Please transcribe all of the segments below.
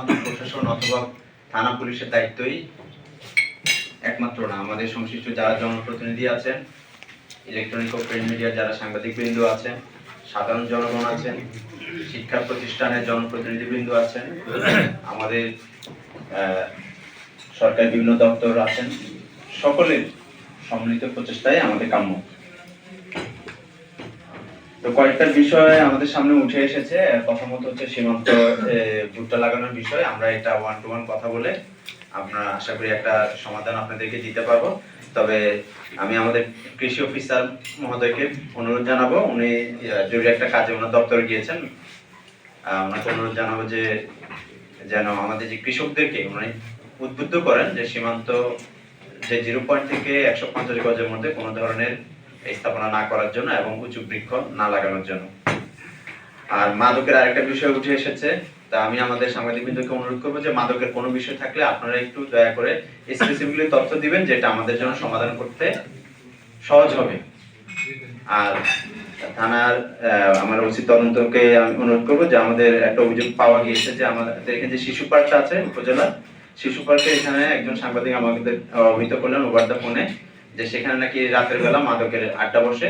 শুধুমাত্র প্রশাসন অথবা থানা পুলিশের দায়িত্বই একমাত্র না। আমাদের সংশ্লিষ্ট যারা জনপ্রতিনিধি আছেন ইলেকট্রনিক ও প্রিন্ট মিডিয়ার যারা সাংবাদিক বৃন্দ আছেন, সাধারণ জনগণ আছেন, শিক্ষা প্রতিষ্ঠানের জনপ্রতিনিধি বৃন্দ আছেন, আমাদের সরকারি বিভিন্ন দপ্তর আছেন, সকলের সম্মিলিত প্রচেষ্টায় আমাদের কাম্য। তো কয়েকটা বিষয় আমাদের সামনে উঠে এসেছে। প্রথমত হচ্ছে সীমান্ত ভুট্টা লাগানোর বিষয়। আমরা এটা ওয়ান টু ওয়ান কথা বলে আমরা আশা করি একটা সমাধান আপনাদেরকে দিতে পারব। তবে আমি আমাদের কৃষি অফিসার মহোদয়কে অনুরোধ জানাব। উনি জরুরি একটা কাজে ওনার দপ্তরে গিয়েছেন। ওনাকে অনুরোধ জানাব যে যেন আমাদের যে কৃষকদেরকে উনি উদ্বুদ্ধ করেন যে সীমান্ত যে জিরো পয়েন্ট থেকে একশো পঞ্চাশ গজের মধ্যে কোনো ধরনের স্থাপনা না করার জন্য এবং উঁচু বৃক্ষ না লাগানোর জন্য। আর মাদকের আরেকটা বিষয় উঠে এসেছে, তা আমি আমাদের সাংবাদিকবৃন্দকে অনুরোধ করব যে মাদকের কোনো বিষয় থাকলে আপনারা একটু দয়া করে স্পেসিফিকলি তথ্য দিবেন যেটা আমাদের জন্য সমাধান করতে সহজ হবে। আর থানার আমার উচিত তদন্তকে আমি অনুরোধ করব যে আমাদের একটা অভিযোগ পাওয়া গিয়েছে যে আমাদের এখানে যে শিশু পার্কটা আছে উপজেলা শিশু পার্কে এখানে একজন সাংবাদিক আমাদের অবহিত করলেন ওভার দ্য ফোনে যে সেখানে নাকি রাতের বেলা মাদকের আড্ডা বসে।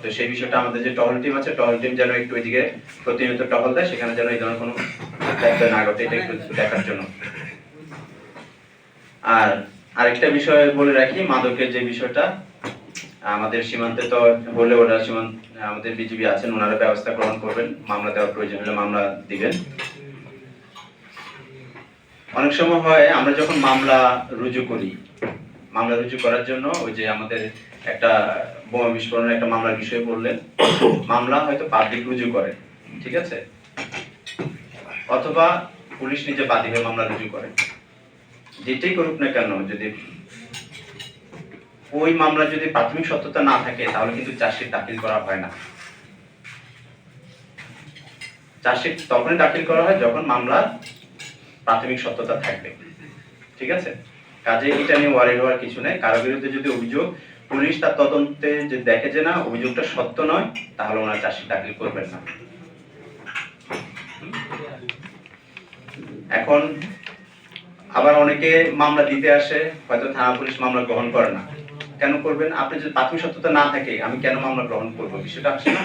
তো সেই বিষয়টা আমাদের যে টহল টিম আছে, টহল টিম যেন একটু ওইদিকে প্রতিনিয়ত টহল দেয়, সেখানে যেন এই ধরনের কোনো ব্যত্যয় না। ঘটে এটা একটু দেখার জন্য। আর আরেকটা বিষয় বলে রাখি, মাদকের যে বিষয়টা, আমাদের সীমান্তে তো বলে ওরা সীমান্ত আমাদের বিজিবি আছেন, ওনারা ব্যবস্থা গ্রহণ করবেন। মামলা দেওয়ার প্রয়োজন হলে মামলা দিবেন। অনেক সময় হয়, আমরা যখন মামলা রুজু করি মামলা রুজু করার জন্য ওই যে আমাদের একটা বোমা বিস্ফোরণের একটা মামলার বিষয় বললেন। মামলা হয়তো পাবলিক রুজু করে, ঠিক আছে? অথবা পুলিশ নিজে বাদী হয়ে মামলা রুজু করে। যেটাই করুক না কেন, যদি ওই মামলা যদি প্রাথমিক সত্যতা না থাকে, তাহলে কিন্তু চার্জশিট দাখিল করা হয় না। চার্জশিট তখনই দাখিল করা হয় যখন মামলার প্রাথমিক সত্যতা থাকবে। ঠিক আছে? কাজে এটা নিয়ে ওয়ারি হওয়ার কিছু নেই। কারও বিরুদ্ধে যদি অভিযোগ, পুলিশ তার তদন্তে যে দেখে যে না, অভিযোগটা সত্য নয়, তাহলে ওনার চার্জশিট দাখিল করবেন না। এখন আবার অনেকে মামলা দিতে আসে, হয়তো থানা পুলিশ মামলা গ্রহণ করে না। কেন করবেন? আপনি যদি প্রাথমিক সত্যতা না থাকে, আমি কেন মামলা গ্রহণ করব? বিষয়টা আসছে না।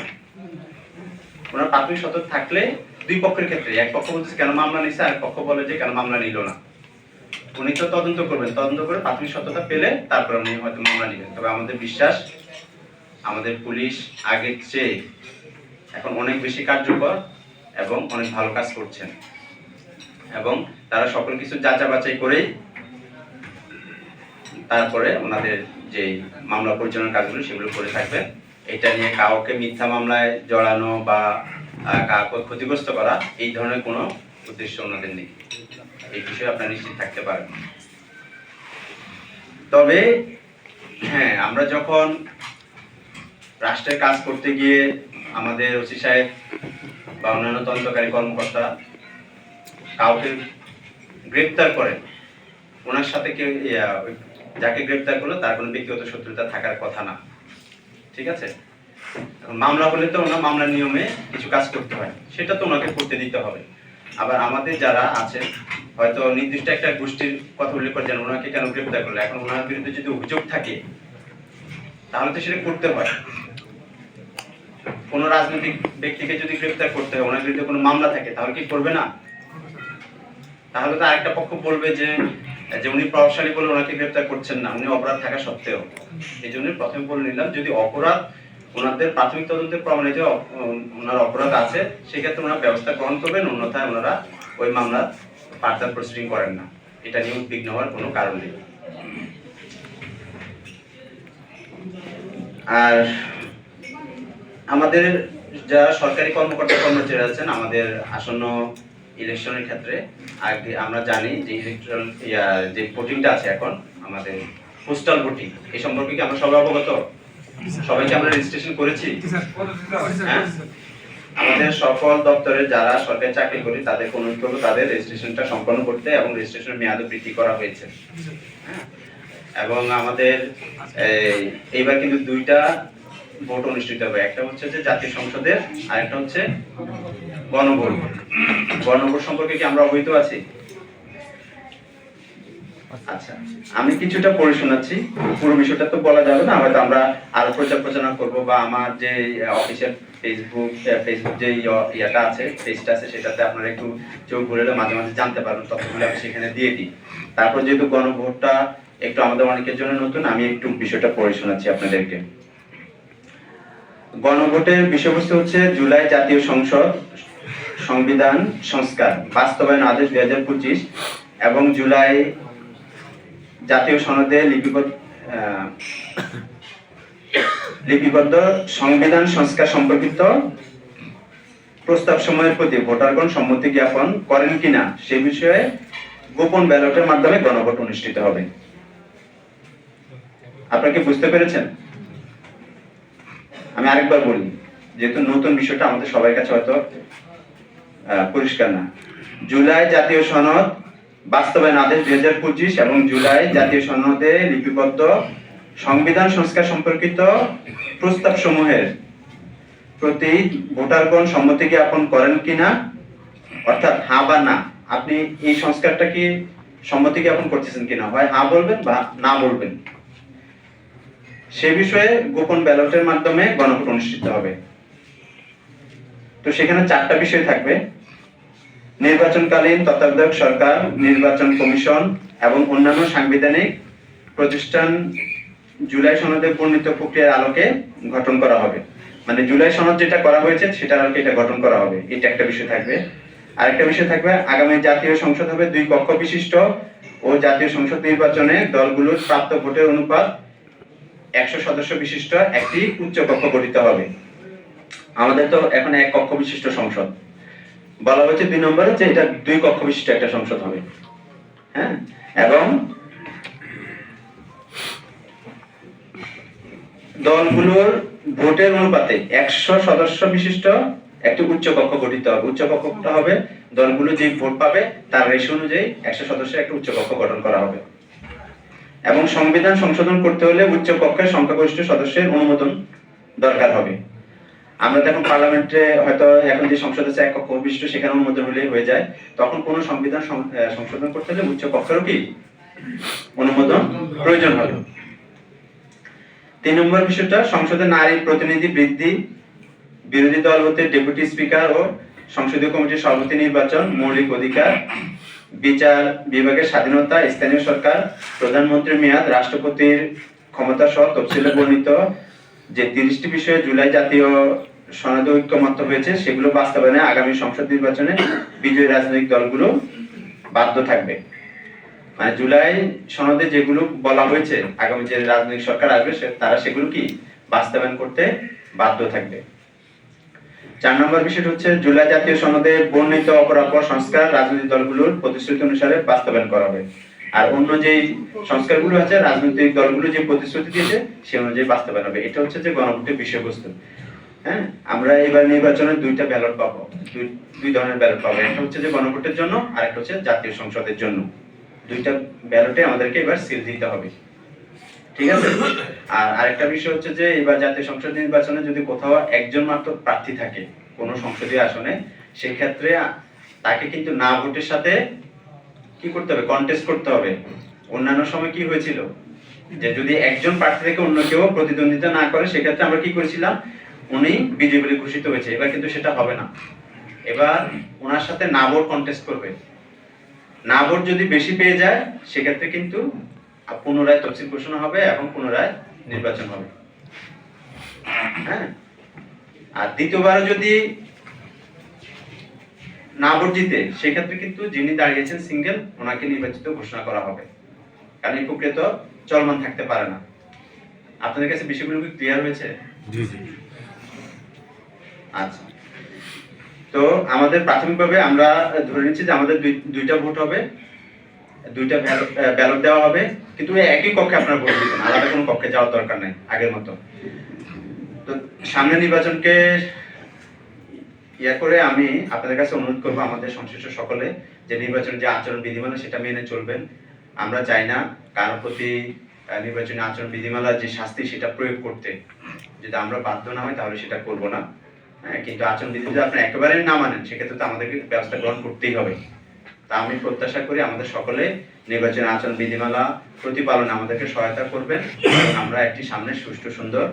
ওনার প্রাথমিক সত্যতা থাকলে দুই পক্ষের ক্ষেত্রে, এক পক্ষ বলতেছে কেন মামলা নিছে আর পক্ষ বলে যে কেন মামলা নিল না। উনি তো তদন্ত করবেন। তদন্ত করে প্রাথমিক সত্যতা পেলে তারপর উনি হয়তো মামলা নেবেন। তবে আমাদের বিশ্বাস, আমাদের পুলিশ আগের চেয়ে এখন অনেক বেশি কার্যকর এবং অনেক ভালো কাজ করছেন। এবং তারা সকল কিছু যাচা বাছাই করেই তারপরে ওনাদের যে মামলা পরিচালনার কাজগুলো সেগুলো করে থাকবেন। এটা নিয়ে কাউকে মিথ্যা মামলায় জড়ানো বা কাউকে ক্ষতিগ্রস্ত করা, এই ধরনের কোনো উদ্দেশ্য ওনাদের নেই। এই বিষয়ে আপনারা নিশ্চিত থাকতে পারেন তবে হ্যাঁ আমরা যখন রাষ্ট্রের কাজ করতে গিয়ে আমাদের ওসি সাহেব বা অন্যান্য তদন্তকারী কর্মকর্তা কাউকে গ্রেপ্তার করেন, ওনার সাথে কেউ যাকে গ্রেপ্তার করল তার কোনো ব্যক্তিগত শত্রুতা থাকার কথা না। ঠিক আছে? মামলা হলে তো ওনার মামলার নিয়মে কিছু কাজ করতে হয়, সেটা তো ওনাকে করতে দিতে হবে। আবার আমাদের যারা আছে হয়তো নির্দিষ্ট একটা গোষ্ঠীর কথা উল্লেখ করে যেন ওনাকে কেন গ্রেপ্তার করল এখন ওনার বিরুদ্ধে যদি অভিযোগ থাকে, তাহলে তো সেটা করতে হয়। কোনো রাজনৈতিক ব্যক্তিকে যদি গ্রেপ্তার করতে হয়, ওনার বিরুদ্ধে কোনো মামলা থাকে, তাহলে কি করবে না? তাহলে তো আরেকটা পক্ষ বলবে যে যে উনি প্রভাবশালী বলে ওনাকে গ্রেপ্তার করছেন না, উনি অপরাধ থাকা সত্ত্বেও। এই জন্য প্রথমে বলে নিলাম, যদি অপরাধ ওনাদের প্রাথমিক তদন্তের প্রমাণে যে ওনার অপরাধ আছে, সেক্ষেত্রে ওনারা ব্যবস্থা গ্রহণ করবেন, অন্যথায় ওনারা ওই মামলা ফার্দার প্রসিডিং করেন না। এটা নিয়ে উদ্বিগ্ন হওয়ার কোনো কারণ নেই। আর আমাদের যারা সরকারি কর্মকর্তা কর্মচারী আছেন, আমাদের আসন্ন ইলেকশনের ক্ষেত্রে আমরা জানি যে ইলেকট্রাল যে ভোটিংটা আছে এখন, আমাদের পোস্টাল ভোটিং এই সম্পর্কে কি আমরা সবাই অবগত? সবাইকে আমরা রেজিস্ট্রেশন করেছি? হ্যাঁ? আমাদের সকল দপ্তরে যারা সরকারি চাকরি করি তাদের অনুরোধ করব তাদের রেজিস্ট্রেশনটা সম্পন্ন করতে এবং রেজিস্ট্রেশনের মেয়াদও বৃদ্ধি করা হয়েছে। হ্যাঁ? এবং আমাদের এই, এইবার কিন্তু দুইটা ভোট অনুষ্ঠিত হবে। একটা হচ্ছে যে জাতীয় সংসদের আর একটা হচ্ছে গণভোট। গণভোট সম্পর্কে কি আমরা অবহিত আছি? আমি কিছুটা পড়ে শোনাচ্ছি। পুরো বিষয়টা তো বলা যাবে না, হয়তো আমরা আরও প্রচার প্রচারণা করব বা আমার যে অফিসিয়াল ফেসবুক ফেসবুক যে ইয়াটা আছে পেজটা আছে, সেটাতে আপনারা একটু চোখ ঘুরেলে মাঝে মাঝে জানতে পারবেন তথ্যগুলো আমি সেখানে দিয়ে দিই। তারপর যেহেতু গণভোটটা একটু আমাদের অনেকের জন্য নতুন, আমি একটু বিষয়টা পড়ে শোনাচ্ছি আপনাদেরকে। গণভোটের বিষয়বস্তু হচ্ছে জুলাই জাতীয় সংসদ সংবিধান সংস্কার, বাস্তবায়ন আদেশ দুই হাজার পঁচিশ এবং জুলাই জাতীয় সনদে লিপিবদ্ধ লিপিবদ্ধ সংবিধান সংস্কার সম্পর্কিত প্রস্তাব সময়ের প্রতি ভোটারগণ সম্মতি জ্ঞাপন করেন কিনা সে বিষয়ে গোপন ব্যালটের মাধ্যমে গণভোট অনুষ্ঠিত হবে। আপনারা কি বুঝতে পেরেছেন? আমি আরেকবার বলি, যেহেতু নতুন বিষয়টা আমাদের সবার কাছে হয়তো পরিষ্কার না। জুলাই জাতীয় সনদ বাস্তবায়ন আদেশ দুই হাজার পঁচিশ এবং জুলাই জাতীয় সনদে লিপিবদ্ধ সংবিধান সংস্কার সম্পর্কিত প্রস্তাব সমূহের প্রতি ভোটারগণ সম্মতি জ্ঞাপন করেন কিনা, অর্থাৎ হ্যাঁ বা না, আপনি এই সংস্কারটা কি সম্মতি জ্ঞাপন করতেছেন কিনা? হয় হা বলবেন বা না বলবেন? সে বিষয়ে গোপন ব্যালটের মাধ্যমে গণভোট অনুষ্ঠিত হবে। তো সেখানে চারটা বিষয় থাকবে। নির্বাচনকালীন তত্ত্বাবধায়ক সরকার, নির্বাচন কমিশন এবং অন্যান্য সাংবিধানিক প্রতিষ্ঠান জুলাই সনদে বর্ণিত প্রক্রিয়ার আলোকে গঠন করা হবে। মানে জুলাই সনদ যেটা করা হয়েছে সেটা আলোকে এটা গঠন করা হবে। এটা একটা বিষয় থাকবে। আরেকটা বিষয় থাকবে, আগামী জাতীয় সংসদ হবে দুই কক্ষ বিশিষ্ট ও জাতীয় সংসদ নির্বাচনে দলগুলোর প্রাপ্ত ভোটের অনুপাত একশো সদস্য বিশিষ্ট একটি উচ্চ কক্ষ গঠিত হবে। আমাদের তো এখন এক কক্ষ বিশিষ্ট সংসদ। বলা হচ্ছে দুই নম্বরে যে এটা দুই কক্ষ বিশিষ্ট একটা সংসদ হবে। হ্যাঁ? এবং দলগুলোর ভোটের অনুপাতে একশো সদস্য বিশিষ্ট একটি উচ্চ কক্ষ গঠিত হবে। উচ্চ কক্ষটা হবে দলগুলো যে ভোট পাবে তার রেশিও অনুযায়ী একশো সদস্যের একটা উচ্চ কক্ষ গঠন করা হবে। এবং সংবিধান সংশোধন করতে হলে উচ্চ কক্ষের সংখ্যাগরিষ্ঠ সদস্যের অনুমোদন দরকার হবে। আমরা তো পার্লামেন্টে হয়তো এখন যে সংসদ আছে, এক কক্ষ বিশিষ্ট সেখানে অনুমোদন হলেই হয়ে যায়। তখন কোন সংবিধান সংশোধন করতে হলে উচ্চ কক্ষেরও কি অনুমোদন প্রয়োজন হবে? তিন নম্বর বিষয়টা, সংসদে নারী প্রতিনিধি বৃদ্ধি, বিরোধী দল হতে ডেপুটি স্পিকার ও সংসদীয় কমিটির সভাপতি নির্বাচন মৌলিক অধিকার, বিচার বিভাগের স্বাধীনতা, স্থানীয় সরকার, প্রধানমন্ত্রীর মেয়াদ, রাষ্ট্রপতির ক্ষমতা সহ তফসিলে বর্ণিত যে তিরিশটি বিষয়ে জুলাই জাতীয় সনদে ঐক্যমত্য হয়েছে, সেগুলো বাস্তবায়নে আগামী সংসদ নির্বাচনে বিজয়ী রাজনৈতিক দলগুলো বাধ্য থাকবে। মানে জুলাই সনদে যেগুলো বলা হয়েছে, আগামী যে রাজনৈতিক সরকার আসবে তারা সেগুলো কি বাস্তবায়ন করতে বাধ্য থাকবে? চার নম্বর বিষয়টা হচ্ছে জুলাই জাতীয় সনদে বর্ণিত অপরাপর সংস্কার রাজনৈতিক দলগুলোর প্রতিশ্রুতি অনুসারে বাস্তবায়ন করা হবে। আর অন্য যে সংস্কারগুলো আছে, রাজনৈতিক দলগুলো যে প্রতিশ্রুতি দিয়েছে, সে অনুযায়ী বাস্তবায়ন হবে। এটা হচ্ছে যে গণভোটের বিষয়বস্তু। হ্যাঁ? আমরা এবার নির্বাচনে দুইটা ব্যালট পাবো। দুই- ধরনের ব্যালট পাবো। একটা হচ্ছে যে গণভোটের জন্য, আর একটা হচ্ছে জাতীয় সংসদের জন্য। দুইটা ব্যালটে আমাদেরকে এবার সিল দিতে হবে। ঠিক আছে? আর আরেকটা বিষয় হচ্ছে যে, এবার জাতীয় সংসদ নির্বাচনে যদি কোথাও একজন মাত্র প্রার্থী থাকে, কোন সংসদীয় আসনে, সেক্ষেত্রে তাকে কিন্তু না ভোটের সাথে কি করতে হবে? কন্টেস্ট করতে হবে। অন্যান্য সময় কি হয়েছিল? যে যদি একজন প্রার্থী থেকে অন্য কেউ প্রতিদ্বন্দ্বিতা না করে, সেক্ষেত্রে আমরা কি করেছিলাম? উনি বিজয়ী বলে ঘোষিত হয়েছে। এবার কিন্তু সেটা হবে না। এবার ওনার সাথে না ভোট কন্টেস্ট করবে। না ভোট যদি বেশি পেয়ে যায়, সেক্ষেত্রে কিন্তু পুনরায় তফসিল ঘোষণা হবে এবং পুনরায় নির্বাচন হবে। হ্যাঁ? আর দ্বিতীয়বার যদি না ভোট জিতে সেক্ষেত্রে কিন্তু যিনি দাঁড়িয়েছেন সিঙ্গেল ওনাকে নির্বাচিত ঘোষণা করা হবে। কারণ এই প্রক্রিয়া তো চলমান থাকতে পারে না। আপনাদের কাছে বিষয়গুলো কি ক্লিয়ার হয়েছে? জি জি। আচ্ছা। তো আমাদের প্রাথমিকভাবে আমরা ধরে নিচ্ছি যে আমাদের দুই- দুইটা ভোট হবে দুইটা ব্যালট দেওয়া হবে কিন্তু একই কক্ষে আপনারা ভোট দিবেন আলাদা কোনো কক্ষে যাওয়ার দরকার নাই আগের মতো। তো সামনে নির্বাচনকে ইয়া করে আমি আপনাদের কাছে অনুরোধ করব আমাদের সংশ্লিষ্ট সকলে যে নির্বাচনের যে আচরণ বিধিমালা সেটা মেনে চলবেন। আমরা চাই না কারও প্রতি নির্বাচনী আচরণ বিধিমালার যে শাস্তি সেটা প্রয়োগ করতে। যদি আমরা বাধ্য না হই তাহলে সেটা করব না। হ্যাঁ কিন্তু আচরণ বিধি যদি আপনি একেবারে না মানেন, সেক্ষেত্রে তো আমাদেরকে ব্যবস্থা গ্রহণ করতেই হবে। তা আমি প্রত্যাশা করি আমাদের সকলে নির্বাচনী আচরণ বিধিমালা প্রতিপালনে আমাদেরকে সহায়তা করবেন। আমরা একটি সামনে সুষ্ঠু সুন্দর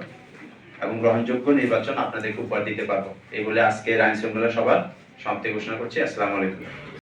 এবং গ্রহণযোগ্য নির্বাচন আপনাদেরকে উপহার দিতে পারব। এই বলে আজকে আইন শৃঙ্খলা সভার সমাপ্তি ঘোষণা করছি। আসসালামু আলাইকুম।